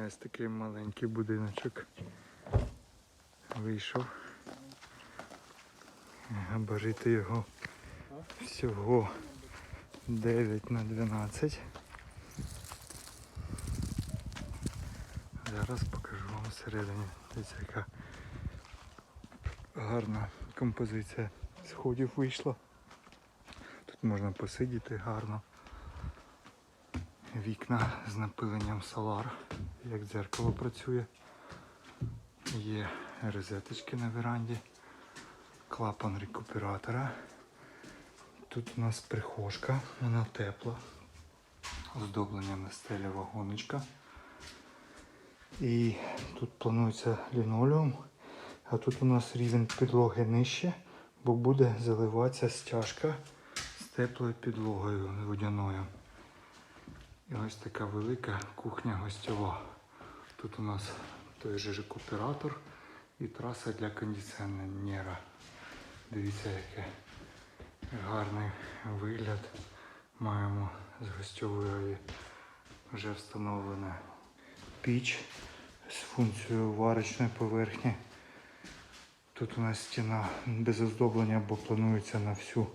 Ось такий маленький будиночок вийшов. Габарити його всього 9 на 12. Зараз покажу вам всередині. Дивіться, яка гарна композиція сходів вийшла. Тут можна посидіти гарно. Вікна з напиленням Solar, як дзеркало працює. Є розеточки на веранді, клапан рекуператора. Тут у нас прихожка, вона тепла. Оздоблення на стелі вагоночка. І тут планується лінолеум, а тут у нас рівень підлоги нижче, бо буде заливатися стяжка з теплою підлогою водяною. І ось така велика кухня гостьова. Тут у нас той же рекуператор і траса для кондиціонера. Дивіться, який гарний вигляд маємо з гостьової вже встановлена піч з функцією варочної поверхні. Тут у нас стіна без оздоблення, бо планується на всю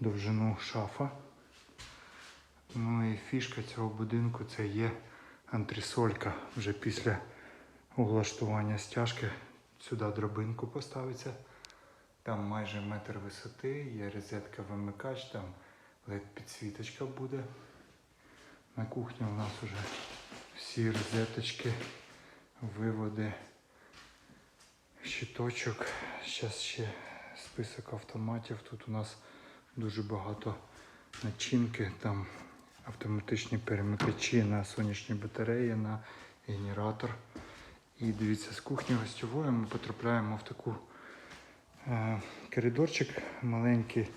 довжину шафа. Ну і фішка цього будинку це є антресолька. Вже після облаштування стяжки сюди дробинку поставиться. Там майже метр висоти, є розетка вимикач, там led підсвіточка буде. На кухні у нас вже всі розеточки, виводи, щиточок. Зараз ще список автоматів. Тут у нас дуже багато начинки, там автоматичні перемикачі на сонячні батареї, на генератор. І дивіться, з кухні гостьової ми потрапляємо в таку е, коридорчик маленький.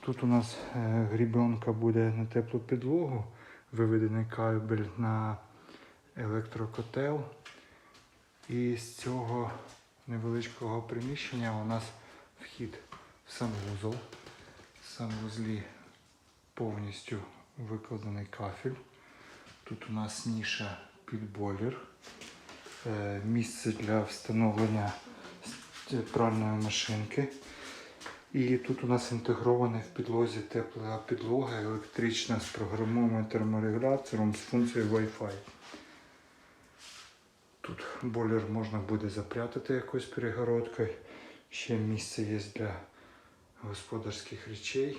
Тут у нас е, грібенка буде на теплу підлогу, виведений кабель на електрокотел. І з цього невеличкого приміщення у нас вхід в санвузол. В санвузлі повністю викладений кафель. Тут у нас ніша під бойлер, е, місце для встановлення пральної машинки. І тут у нас інтегрована в підлозі тепла підлога електрична з програмовим терморегулятором з функцією Wi-Fi. Тут бойлер можна буде запрятати якоюсь перегородкою. Ще місце є для господарських речей.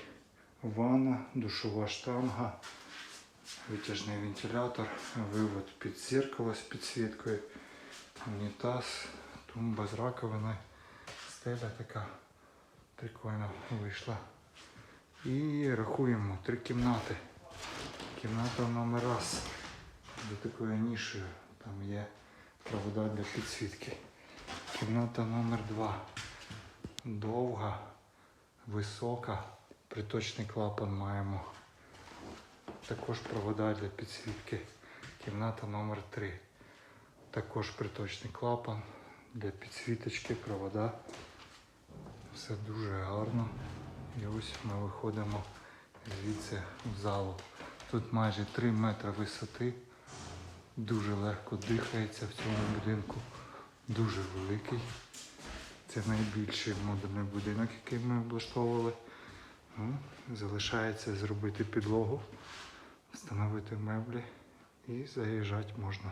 Ванна, душова штанга, витяжний вентилятор, вивод під зеркало з підсвіткою, унітаз, тумба з раковиною, стеля така прикольно вийшла. І рахуємо три кімнати. Кімната номер раз до такою нішею. Там є провода для підсвітки. Кімната номер два. Довга, висока, приточний клапан маємо. Також провода для підсвітки. Кімната номер 3. Також приточний клапан для підсвіточки, провода. Все дуже гарно. І ось ми виходимо звідси в залу. Тут майже 3 метри висоти. Дуже легко дихається в цьому будинку. Дуже великий. Це найбільший модульний будинок, який ми облаштовували. Ну, залишається зробити підлогу, встановити меблі і заїжджати можна.